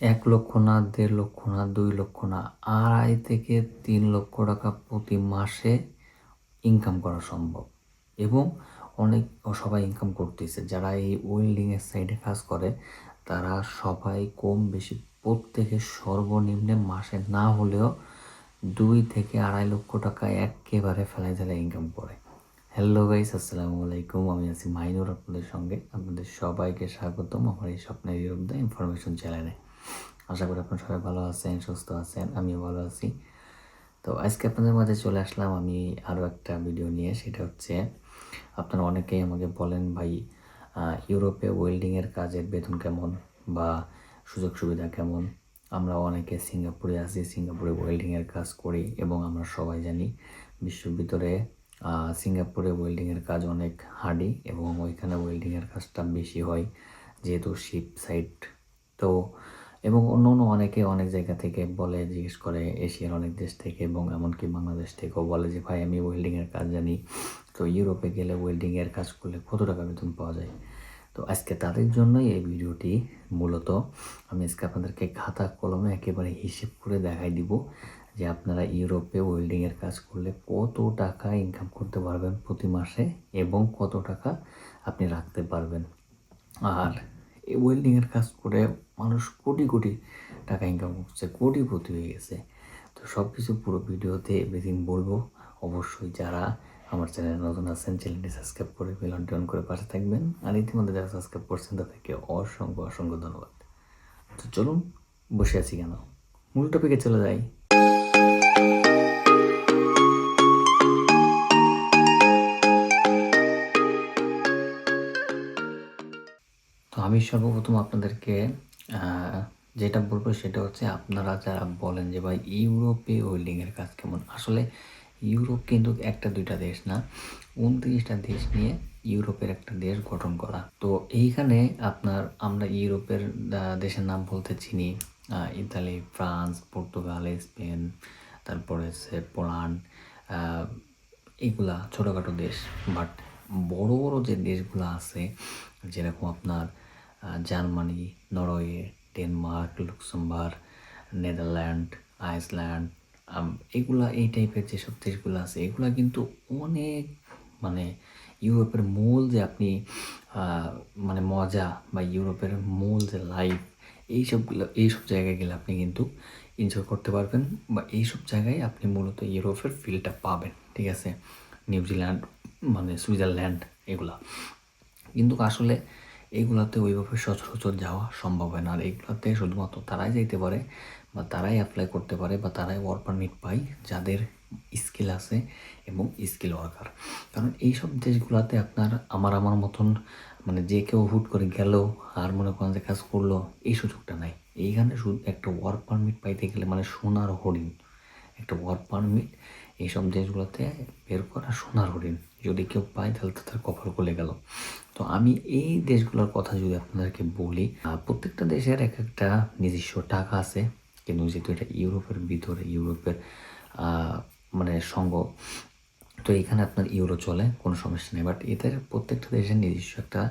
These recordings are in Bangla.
এক লক্ষ না, দেড় লক্ষ না, দুই লক্ষ না, আড়াই থেকে তিন লক্ষ টাকা প্রতি মাসে ইনকাম করা সম্ভব। এবং অনেক, সবাই ইনকাম করতেছে। যারা এই ওয়েল্ডিংয়ের সাইডে কাজ করে, তারা সবাই কম বেশি প্রত্যেকে সর্বনিম্নে মাসে না হলেও দুই থেকে আড়াই লক্ষ টাকা একেবারে ফেলাই ফেলে ইনকাম করে। হ্যালো গাইস আসসালামু আলাইকুম। আমি আছি মাইনুর আপনাদের সঙ্গে। আপনাদের সবাইকে স্বাগতম আমার এই স্বপ্নের ইউরোপ দ্য ইনফরমেশন চ্যানেলে আশা করি আপনারা সবাই ভালো আছেন, সুস্থ আছেন, আমিও ভালো আছি। তো আজকে আপনাদের মাঝে চলে আসলাম আমি আরও একটা ভিডিও নিয়ে, সেটা হচ্ছে আপনারা অনেকেই আমাকে বলেন, ভাই ইউরোপে ওয়েল্ডিংয়ের কাজের বেতন কেমন বা সুযোগ সুবিধা কেমন? আমরা অনেকে সিঙ্গাপুরে আছি, সিঙ্গাপুরে ওয়েল্ডিংয়ের কাজ করি এবং আমরা সবাই জানি বিশ্বের ভিতরে সিঙ্গাপুরে ওয়েল্ডিংয়ের কাজ অনেক হার্ডি এবং ওইখানে ওয়েল্ডিংয়ের কাজটা বেশি হয়, যেহেতু শিপ সাইট তো এবং অন্য অন্য অনেকে অনেক জায়গা থেকে বলে, জিজ্ঞেস করে, এশিয়ার অনেক দেশ থেকে এবং এমনকি বাংলাদেশ থেকেও বলে যে, ভাই, আমি ওয়েল্ডিংয়ের কাজ জানি। তো ইউরোপে গেলে ওয়েল্ডিংয়ের কাজ করলে কত টাকা বেতন পাওয়া যায়? তো আজকে তাদের জন্যই এই ভিডিওটি মূলত। আমি আজকে আপনাদেরকে খাতা কলমে একেবারে হিসেব করে দেখাই দিব যে আপনারা ইউরোপে ওয়েল্ডিংয়ের কাজ করলে কত টাকা ইনকাম করতে পারবেন প্রতি মাসে এবং কত টাকা আপনি রাখতে পারবেন। আর এই ওয়েল্ডিংয়ের কাজ করে মানুষ কোটি কোটি টাকা ইনকাম করছে, কোটি কোটিপতি হয়ে গেছে। তো সব কিছু পুরো ভিডিওতে এভরিথিং বলব। অবশ্যই যারা আমার চ্যানেলে নতুন আছেন, চ্যানেলটি সাবস্ক্রাইব করে বেলনটি অন করে পাশে থাকবেন। আর ইতিমধ্যে যারা সাবস্ক্রাইব করছেন, তাদেরকে অসংখ্য অসংখ্য ধন্যবাদ। তো চলুন, বসে আছি কেন? মূল টপিকে চলে যাই। সর্বপ্রথম আপনাদেরকে যেটা বলব সেটা হচ্ছে আপনারা যারা বলেন যে ভাই ইউরোপে ওয়েল্ডিংয়ের কাজ কেমন, আসলে ইউরোপ কিন্তু একটা দুইটা দেশ না, উনত্রিশটা দেশ নিয়ে ইউরোপের একটা দেশ গঠন করা। তো এইখানে আপনার, আমরা ইউরোপের দেশের নাম বলতে চিনি ইতালি, ফ্রান্স, পর্তুগাল, স্পেন, তারপরে হচ্ছে পোল্যান্ড এগুলা ছোটোখাটো দেশ। বাট বড় বড় যে দেশগুলো আছে, যেরকম আপনার Germany, Norway, Denmark, Luxembourg, Netherland, Iceland এগুলা এই টাইপের যেসব দেশগুলো আছে, এগুলা কিন্তু অনেক মানে ইউরোপের মূল যে আপনি মানে মজা বা ইউরোপের মূল যে লাইফ এইসবগুলো এইসব জায়গায় গেলে আপনি কিন্তু এনজয় করতে পারবেন বা এইসব জায়গায় আপনি মূলত ইউরোপের ফিলটা পাবেন, ঠিক আছে? নিউজিল্যান্ড মানে সুইজারল্যান্ড, এগুলা। কিন্তু আসলে এইগুলাতে ওইভাবে সচরাচর যাওয়া সম্ভব হয় না। আর এইগুলাতে শুধুমাত্র তারাই যাইতে পারে বা তারাই অ্যাপ্লাই করতে পারে বা তারাই ওয়ার্ক পারমিট পায় যাদের স্কিল আছে এবং স্কিল ওয়ার্কার কারণ এইসব দেশগুলোতে আপনার আমার আমার মতন মানে যে কেউ হুট করে গেল আর মনে করেন যে কাজ করল, এই সুযোগটা নাই। এইখানে শুধু একটা ওয়ার্ক পারমিট পাইতে গেলে মানে সোনার হরিণ। একটা ওয়ার্ক পারমিট এইসব দেশগুলোতে বের করা সোনার হরিণ। যদি কেউ পায়, তাহলে তো তার কপাল খুলে গেল। তো আমি এই দেশগুলোর কথা যদি আপনাদেরকে বলি প্রত্যেকটা দেশের এক একটা নিজস্ব টাকা আছে। কিন্তু যেহেতু এটা ইউরোপের ভিতরে, ইউরোপের মানে সঙ্গ তো এখানে আপনার ইউরো চলে, কোনো সমস্যা নেই। বাট এদের প্রত্যেকটা দেশের নিজস্ব একটা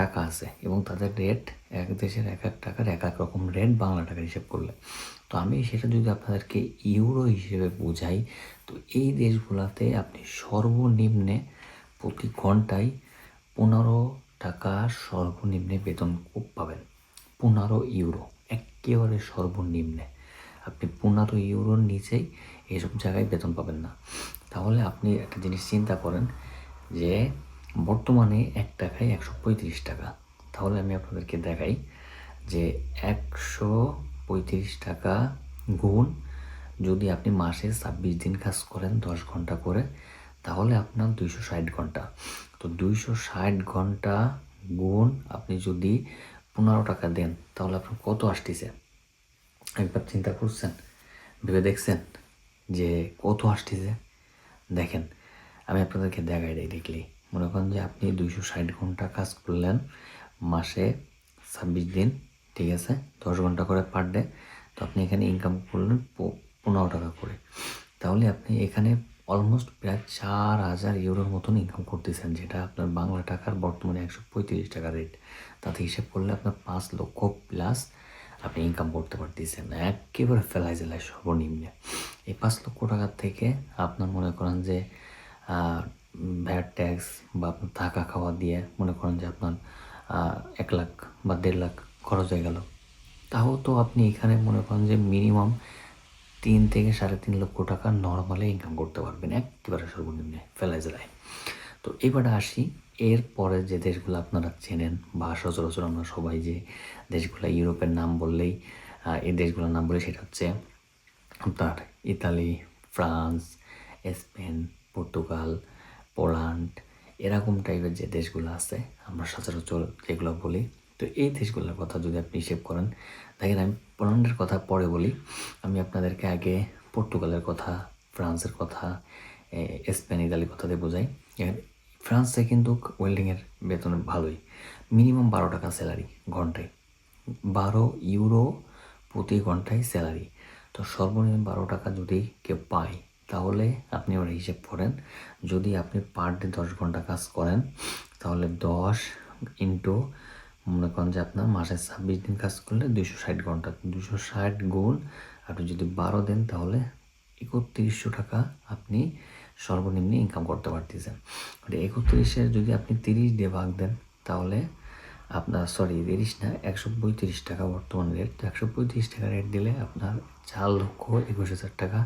টাকা আছে এবং তাদের রেট এক দেশের এক এক টাকার এক এক রকম রেট বাংলা টাকার হিসেব করলে। তো আমি সেটা যদি আপনাদেরকে ইউরো হিসেবে বোঝাই, তো এই দেশগুলোতে আপনি সর্বনিম্নে প্রতি ঘন্টায় পনেরো টাকা সর্বনিম্নে বেতন পাবেন। পনেরো ইউরো, একেবারে সর্বনিম্নে। আপনি পনেরো ইউরোর নিচেই এইসব জায়গায় বেতন পাবেন না। তাহলে আপনি একটা জিনিস চিন্তা করেন যে বর্তমানে এক টাকায় একশো পঁয়ত্রিশ টাকা। তাহলে আমি আপনাদেরকে দেখাই যে একশো পঁয়ত্রিশ টাকা গুণ যদি আপনি মাসে ছাব্বিশ দিন কাজ করেন দশ ঘণ্টা করে, তাহলে আপনার দুইশো ষাট ঘণ্টা। তো দুইশো ষাট ঘণ্টা গুণ আপনি যদি পনেরো টাকা দেন, তাহলে আপনার কত আসতেছে? একবার চিন্তা করছেন? ভেবে দেখছেন যে কত আসতেছে? দেখেন, আমি আপনাদেরকে দেখাই ডিরেক্টলি মনে করেন যে আপনি দুইশো ষাট ঘণ্টা কাজ করলেন, মাসে ছাব্বিশ দিন, ঠিক আছে? দশ ঘণ্টা করে পার ডে তো আপনি এখানে ইনকাম করলেন পনেরো টাকা করে। তাহলে আপনি এখানে অলমোস্ট প্রায় চার হাজার ইউরোর মতন ইনকাম করতেছেন, যেটা আপনার বাংলা টাকার বর্তমানে একশো পঁয়ত্রিশ টাকা রেট তাতে হিসেব করলে আপনার পাঁচ লক্ষ প্লাস আপনি ইনকাম করতে পারতেছেন একেবারে ফেলাই জেলায় সর্বনিম্নে। এই পাঁচ লক্ষ টাকার থেকে আপনার মনে করেন যে ভ্যাট ট্যাক্স বা আপনার থাকা খাওয়া দিয়ে মনে করেন যে আপনার এক লাখ বা দেড় লাখ খরচ হয়ে গেল। তাও তো আপনি এখানে মনে করেন যে মিনিমাম তিন থেকে সাড়ে তিন লক্ষ টাকা নর্মালি ইনকাম করতে পারবেন, একেবারে সর্বনিম্নে ফেলাই জেলায় তো এবারে আসি এরপরে যে দেশগুলো আপনারা চেনেন বা সচরাচর আমরা সবাই যে দেশগুলো ইউরোপের নাম বললেই এই দেশগুলোর নাম বলে সেটা হচ্ছে আপনার Italy, France, Spain, Portugal, Poland, এরকম টাইপের যে দেশগুলো আছে আমরা সচরাচর যেগুলো বলি। তো এই দেশগুলোর কথা যদি আপনি হিসেব করেন, দেখেন আমি পোল্যান্ডের কথা পরে বলি, আমি আপনাদেরকে আগে পর্তুগালের কথা, ফ্রান্সের কথা স্পেন, ইতালির কথা দিয়ে বোঝাই। ফ্রান্সে কিন্তু ওয়েল্ডিংয়ের বেতন ভালোই। মিনিমাম বারো টাকা স্যালারি ঘন্টায়। বারো ইউরো প্রতি ঘন্টায় স্যালারি। তো সর্বনিম্ন বারো টাকা যদি কেউ পায়, তাহলে আপনি ওরা হিসেব করেন। যদি আপনি পার ডে দশ ঘণ্টা কাজ করেন, তাহলে দশ ইন্টু মনে করেন যে আপনার মাসে ছাব্বিশ দিন কাজ করলে দুশো ষাট ঘণ্টা। দুশো ষাট গুণ আপনি যদি বারো দেন, তাহলে একত্রিশশো টাকা আপনি সর্বনিম্ন ইনকাম করতে পারতেছেন। আর একত্রিশের যদি আপনি তিরিশ দিয়ে ভাগ দেন, তাহলে আপনার সরি তিরিশ না, একশো পঁয়ত্রিশ টাকা বর্তমান রেট তো একশো পঁয়ত্রিশ টাকা রেট দিলে আপনার চার লক্ষ একুশ হাজার টাকা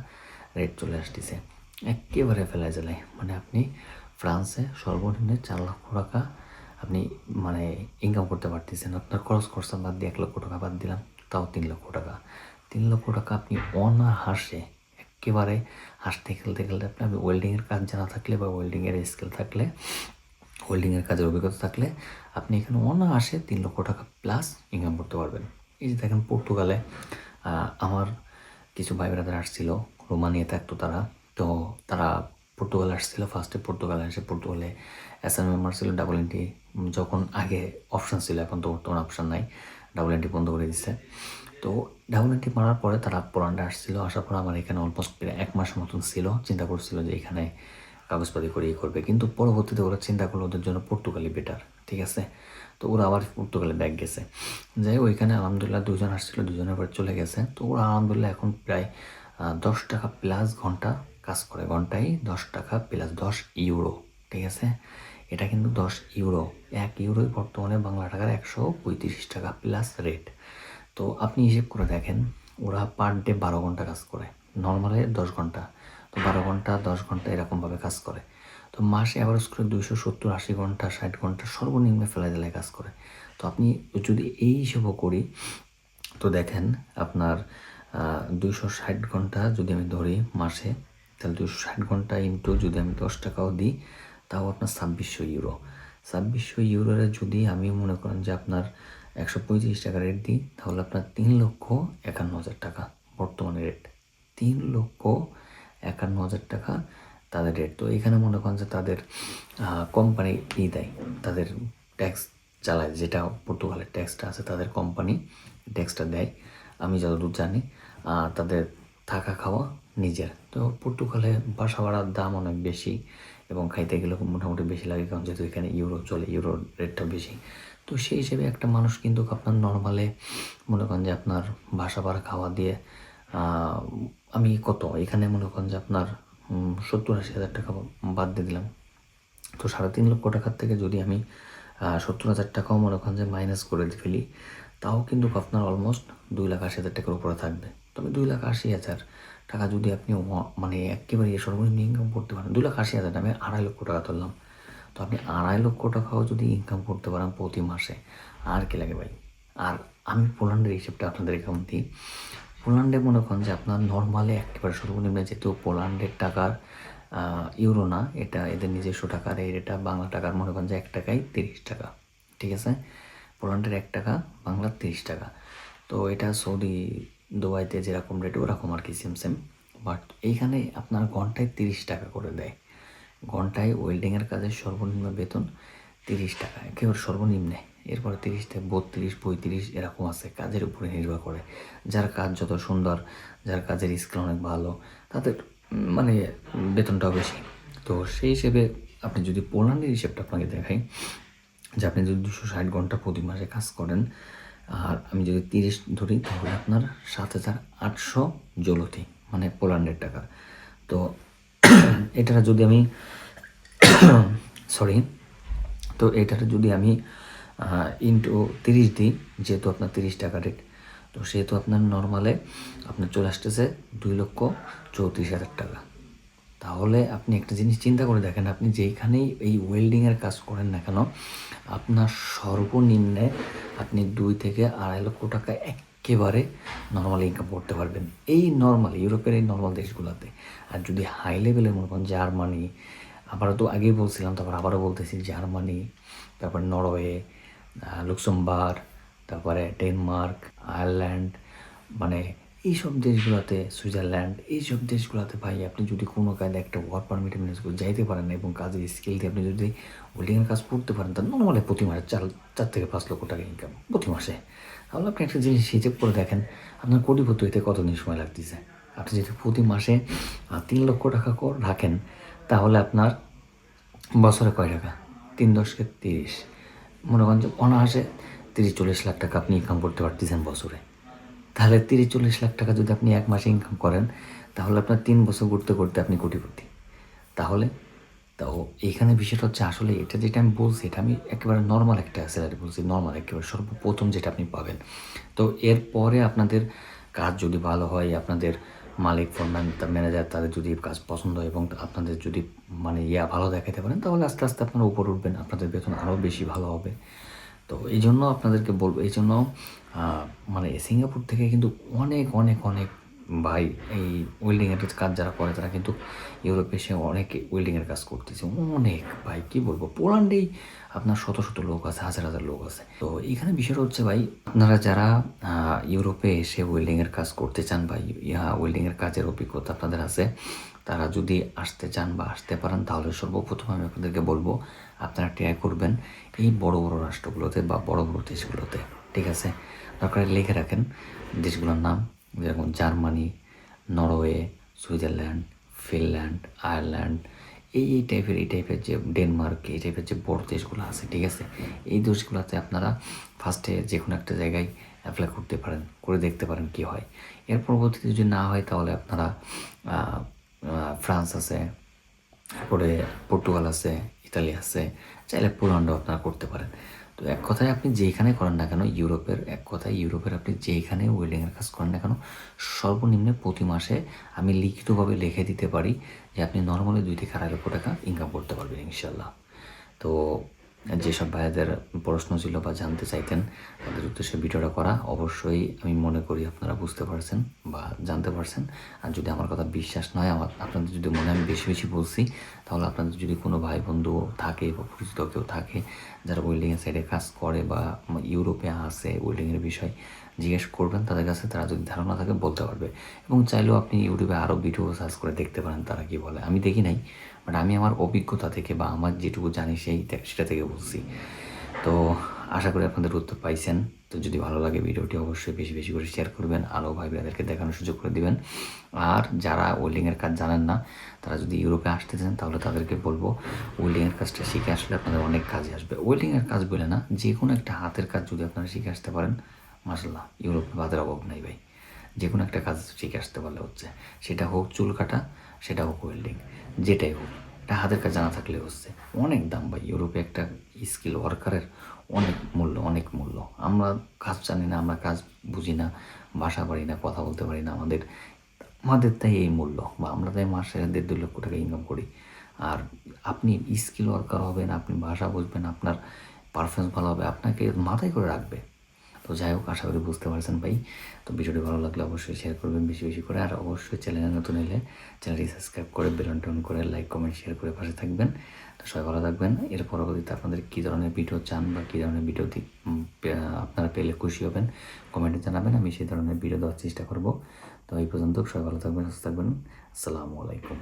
রেট চলে আসতেছে। একেবারে ফেলা যায় মানে আপনি ফ্রান্সে সর্বনিম্ন চার লক্ষ টাকা আপনি মানে ইনকাম করতে পারতেছেন। আপনার খরচ খরচা বাদ দিয়ে এক লক্ষ টাকা বাদ দিলাম, তাও তিন লক্ষ টাকা। তিন লক্ষ টাকা আপনি অনাহাসে একেবারে হাসতে খেলতে খেলতে আপনি ওয়েল্ডিংয়ের কাজ জানা থাকলে বা ওয়েল্ডিংয়ের স্কিল থাকলে ওয়েল্ডিংয়ের কাজের অভিজ্ঞতা থাকলে আপনি এখানে অনায়াসে তিন লক্ষ টাকা প্লাস ইনকাম করতে পারবেন। এই যে দেখেন পর্তুগালে আমার কিছু ভাই ব্রাদার আসছিল রোমানিয়া থাকতো তারা। তো তারা পর্তুগাল আসছিল ফার্স্টে পর্তুগালে এসে পর্তুগালে এম ছিল ডাবল এনটি যখন আগে অপশান ছিল, এখন তো বর্তমানে অপশান নাই ডাবল এনটি বন্ধ করে দিচ্ছে তো ডাবল এনটি মারার পরে তারা পোল্যান্ডে আসছিল, আসার পর আমার এখানে অলমোস্ট প্রায় এক মাস মতন ছিল। চিন্তা করছিল যে এখানে কাগজপাতি করে করবে, কিন্তু পরবর্তীতে ওরা চিন্তা করল ওদের জন্য পর্তুগালি বেটার ঠিক আছে? তো ওরা আবার পর্তুগালে ব্যাগ গেছে। যাই ওইখানে আলহামদুলিল্লাহ দুজন আসছিল, দুজনের পরে চলে গেছে। তো ওরা আলহামদুলিল্লাহ এখন প্রায় দশ টাকা প্লাস ঘণ্টা কাজ করে, ঘন্টায় দশ টাকা প্লাস দশ ইউরো ঠিক আছে? এটা কিন্তু দশ ইউরো এক ইউরোই বর্তমানে বাংলা টাকার একশো পঁয়ত্রিশ টাকা প্লাস রেট তো আপনি হিসেব করে দেখেন, ওরা পার ডে বারো ঘণ্টা কাজ করে নর্মালে দশ ঘণ্টা। তো বারো ঘণ্টা, দশ ঘণ্টা এরকমভাবে কাজ করে। তো মাসে অ্যাভারেজ করে দুইশো সত্তর, আশি ঘণ্টা, ষাট ঘণ্টা সর্বনিম্ন ফেলা দিলে কাজ করে। তো আপনি যদি এই হিসেবও করি, তো দেখেন আপনার দুইশো ষাট ঘণ্টা যদি আমি ধরি মাসে, তাহলে দুইশো ষাট ঘণ্টা ইন্টু যদি আমি দশ টাকাও দিই, তাও আপনার ছাব্বিশশো ইউরো। ছাব্বিশশো ইউরোরে যদি আমি মনে করেন যে আপনার একশো পঁয়ত্রিশ টাকা রেট দিই, তাহলে আপনার তিন লক্ষ একান্ন হাজার টাকা বর্তমানে রেট তিন লক্ষ একান্ন হাজার টাকা তাদের রেট তো এখানে মনে করেন যে তাদের কোম্পানি ই দেয়। তাদের ট্যাক্স চালায়, যেটা পর্তুগালের ট্যাক্সটা আছে, তাদের কোম্পানি ট্যাক্সটা দেয়। আমি যতদূর জানি তাদের থাকা খাওয়া নিজের। তো পর্তুগালে বাসা ভাড়ার দাম অনেক বেশি। এবং খাইতে গেলে মোটামুটি বেশি লাগে, কারণ যেহেতু এখানে ইউরো চলে ইউরোর রেটটা বেশি। তো সেই হিসেবে একটা মানুষ কিন্তু আপনার নর্মালে মনে করেন যে আপনার বাসা ভাড়া খাওয়া দিয়ে আমি কত? এখানে মনে করেন যে আপনার সত্তর আশি হাজার টাকা বাদ দিয়ে দিলাম। তো সাড়ে তিন লক্ষ টাকার থেকে যদি আমি সত্তর হাজার টাকাও মনে করেন যে মাইনাস করে ফেলি, তাও কিন্তু আপনার অলমোস্ট দুই লাখ আশি হাজার টাকার উপরে থাকবে। তবে দুই লাখ আশি হাজার টাকা যদি আপনি মানে একেবারে সর্বনিম্ন ইনকাম করতে পারেন দু লাখ আশি হাজার আমি আড়াই লক্ষ টাকা ধরলাম। তো আপনি আড়াই লক্ষ টাকাও যদি ইনকাম করতে পারেন প্রতি মাসে, আর কি লাগে ভাই? আর আমি পোল্যান্ডের হিসেবটা আপনাদের এখন দিই। পোল্যান্ডে মনে করেন যে আপনার নর্মালে একেবারে সর্বনিম্ন যেহেতু পোল্যান্ডের টাকার ইউরো না, এটা এদের নিজস্ব টাকার এই এটা বাংলা টাকার মনে করেন যে এক টাকায় তিরিশ টাকা, ঠিক আছে? পোল্যান্ডের এক টাকা, বাংলার তিরিশ টাকা। তো এটা সৌদি দুবাইতে যেরকম রেট ওরকম আর কি সেম সেম বাট এইখানে আপনার ঘন্টায় তিরিশ টাকা করে দেয়। ঘন্টায় ওয়েল্ডিংয়ের কাজের সর্বনিম্ন বেতন তিরিশ টাকা। একেবারে সর্বনিম্নে। এরপরে তিরিশ থেকে বত্রিশ, পঁয়ত্রিশ এরকম আছে। কাজের উপরে নির্ভর করে। যার কাজ যত সুন্দর, যার কাজের স্কিল অনেক ভালো, তাদের মানে বেতনটাও বেশি। তো সেই হিসেবে আপনি যদি পোল্যান্ডের হিসেবটা আপনাকে দেখাই, যে আপনি যদি দুশো ষাট ঘণ্টা প্রতি মাসে কাজ করেন আর আমি যদি তিরিশ ধরি, তাহলে আপনার সাত হাজার আটশো জলতি মানে পোল্যান্ডের টাকা। তো এটা যদি আমি সরি তো এটার যদি আমি ইন্টু তিরিশ দিই, যেহেতু আপনার তিরিশ টাকা রেট তো সেহেতু আপনার নর্মালে আপনার চলে আসতেছে দুই লক্ষ চৌত্রিশ হাজার টাকা। তাহলে আপনি একটা জিনিস চিন্তা করে দেখেন, আপনি যেইখানেই এই ওয়েল্ডিংয়ের কাজ করেন না কেন, আপনার সর্বনিম্নে আপনি দুই থেকে আড়াই লক্ষ টাকা একেবারে নর্মাল ইনকাম করতে পারবেন। এই নর্মাল ইউরোপের এই নর্মাল দেশগুলোতে। আর যদি হাই লেভেলের মনে করেন জার্মানি, আবারও তো আগেই বলছিলাম, তারপর আবারও বলতেছি জার্মানি, তারপর নরওয়ে লুক্সেমবার্গ, তারপরে ডেনমার্ক, আয়ারল্যান্ড মানে এইসব দেশগুলোতে, সুইজারল্যান্ড, এইসব দেশগুলোতে ভাই আপনি যদি কোনো কাজে একটা ওয়ার্ক পারমিট ম্যানেজ করে যাইতে পারেন এবং কাজের স্কিল দিয়ে আপনি যদি ওয়েল্ডিংয়ের কাজ করতে পারেন, তাহলে নর্মালি প্রতি মাসে চার চার থেকে পাঁচ লক্ষ টাকা ইনকাম প্রতি মাসে। তাহলে আপনি একটা জিনিস হিসেব করে দেখেন, আপনার কোটিপতি হইতে কতদিন সময় লাগতেছে? আপনি যদি প্রতি মাসে তিন লক্ষ টাকা কর- রাখেন, তাহলে আপনার বছরে কয় টাকা? তিন দশকে তিরিশ। মনে করেন যে অনায়াসে তিরিশ, চল্লিশ লাখ টাকা আপনি ইনকাম করতে পারতেছেন বছরে। তাহলে তিরিশ চল্লিশ লাখ টাকা যদি আপনি এক মাসে ইনকাম করেন, তাহলে আপনার তিন বছর করতে করতে আপনি কোটিপতি। তাহলে তো এইখানে বিষয়টা হচ্ছে আসলে এটা যেটা আমি বলছি, এটা আমি একেবারে নর্মাল একটা স্যালারি বলছি নর্মাল একেবারে সর্বপ্রথম যেটা আপনি পাবেন। তো এরপরে আপনাদের কাজ যদি ভালো হয়, আপনাদের মালিক ফোরম্যান ম্যানেজার তাদের যদি কাজ পছন্দ হয় এবং আপনাদের যদি মানে ইয়া ভালো দেখাতে পারেন, তাহলে আস্তে আস্তে আপনারা উপর উঠবেন, আপনাদের বেতন আরও বেশি ভালো হবে। তো এই জন্য আপনাদেরকে বলব এই জন্য মানে সিঙ্গাপুর থেকে কিন্তু অনেক অনেক অনেক ভাই এই ওয়েল্ডিংয়ের কাজ যারা করে, তারা কিন্তু ইউরোপে এসে অনেক ওয়েল্ডিংয়ের কাজ করতেছে। অনেক ভাই, কী বলব? পোল্যান্ডেই আপনার শত শত লোক আছে, হাজার হাজার লোক আছে। তো এখানে বিষয়টা হচ্ছে ভাই, আপনারা যারা ইউরোপে এসে ওয়েল্ডিংয়ের কাজ করতে চান বা ইহা ওয়েল্ডিংয়ের কাজের অভিজ্ঞতা আপনাদের আছে, তারা যদি আসতে চান বা আসতে পারেন, তাহলে সর্বপ্রথম আমি আপনাদেরকে বলব, আপনারা ট্রাই করবেন এই বড় বড় রাষ্ট্রগুলোতে বা বড় বড় দেশগুলোতে, ঠিক আছে? দরকার লিখে রাখেন দেশগুলোর নাম, যেরকম Germany, Norway, Switzerland, Finland, Ireland, এই এই টাইপের এই টাইপের যে ডেনমার্ক, এই টাইপের যে বড় দেশগুলো আছে, ঠিক আছে? এই দেশগুলোতে আপনারা ফার্স্টে যে কোনো একটা জায়গায় অ্যাপ্লাই করতে পারেন, করে দেখতে পারেন কি হয়। এর পরবর্তীতে যদি না হয়, তাহলে আপনারা ফ্রান্স আছে, তারপরে পর্তুগাল আছে, ইতালি আছে, চাইলে পোল্যান্ডও আপনারা করতে পারেন। তো এক কথায় আপনি যেখানে করেন না কেন, ইউরোপের, এক কথায় ইউরোপের আপনি যেখানে ওয়েল্ডিংয়ের কাজ করেন না কেন, সর্বনিম্নে প্রতি মাসে আমি লিখিতভাবে লিখে দিতে পারি যে আপনি নর্মালি দুই থেকে আড়াই লক্ষ টাকা ইনকাম করতে পারবেন ইনশাল্লাহ তো, যেসব ভাইয়াদের প্রশ্ন ছিল বা জানতে চাইতেন, তাদের উদ্দেশ্যে ভিডিওটা করা, অবশ্যই আমি মনে করি আপনারা বুঝতে পারছেন বা জানতে পারছেন। আর যদি আমার কথা বিশ্বাস নয়, আমার, আপনাদের যদি মনে আমি বেশি বেশি বলছি তাহলে আপনাদের যদি কোনো ভাই বন্ধু থাকে বা পরিচিত কেউ থাকে যারা ওয়েল্ডিংয়ের সাইডে কাজ করে বা ইউরোপে আসে ওয়েল্ডিংয়ের বিষয়, জিজ্ঞেস করবেন তাদের কাছে। তারা যদি ধারণা থাকে বলতে পারবে। এবং চাইলেও আপনি ইউটিউবে আরও ভিডিও সার্চ করে দেখতে পারেন তারা কি বলে। আমি দেখি নাই বাট আমি আমার অভিজ্ঞতা থেকে বা আমার যেটুকু জানি সেই সেটা থেকে বলছি। তো আশা করি আপনাদের উত্তর পাইছেন। তো যদি ভালো লাগে ভিডিওটি অবশ্যই বেশি বেশি করে শেয়ার করবেন আরও ভাই ব্রাদারকে দেখানোর সুযোগ করে দিবেন। আর যারা ওয়েল্ডিংয়ের কাজ জানেন না, তারা যদি ইউরোপে আসতে চান, তাহলে তাদেরকে বলব ওয়েল্ডিংয়ের কাজটা শিখে আসলে আপনাদের অনেক কাজে আসবে। ওয়েল্ডিংয়ের কাজ বলে না যে কোনো একটা হাতের কাজ যদি আপনারা শিখে আসতে পারেন মাসাল্লাহ ইউরোপে বাদের অভাব নাই ভাই। যে কোনো একটা কাজ শিখে আসতে পারলে হচ্ছে, সেটা হোক চুল কাটা, সেটা হোক ওয়েল্ডিং যেটাই হোক এটা হাতের কাজ জানা থাকলে হচ্ছে। অনেক দাম ভাই, ইউরোপে একটা স্কিল ওয়ার্কারের অনেক মূল্য অনেক মূল্য। আমরা কাজ জানি না, আমরা কাজ বুঝি না, ভাষা পারি না, কথা বলতে পারি না আমাদের। আমাদের তাই এই মূল্য, বা আমরা তাই মাসে দেড় দু লক্ষ টাকা ইনকাম করি। আর আপনি স্কিল ওয়ার্কার হবেন, আপনি ভাষা বুঝবেন, আপনার পারফরমেন্স ভালো হবে, আপনাকে মাথায় করে রাখবে। তো যাই হোক, আশা করি বুঝতে পারছেন ভাই। তো ভিডিওটি ভালো লাগলে অবশ্যই শেয়ার করবেন বেশি বেশি করে। আর অবশ্যই চ্যানেলে নতুন এলে চ্যানেলটি সাবস্ক্রাইব করে বেলন টোন করে লাইক কমেন্ট শেয়ার করে পাশে থাকবেন। তো সবাই ভালো থাকবেন। এর পরবর্তীতে আপনাদের কী ধরনের ভিডিও চান বা কী ধরনের ভিডিও আপনারা পেলে খুশি হবেন কমেন্টে জানাবেন। আমি সেই ধরনের ভিডিও দেওয়ার চেষ্টা করব। তো এই পর্যন্ত সবাই ভালো থাকবেন, সুস্থ থাকবেন। আসসালামু আলাইকুম।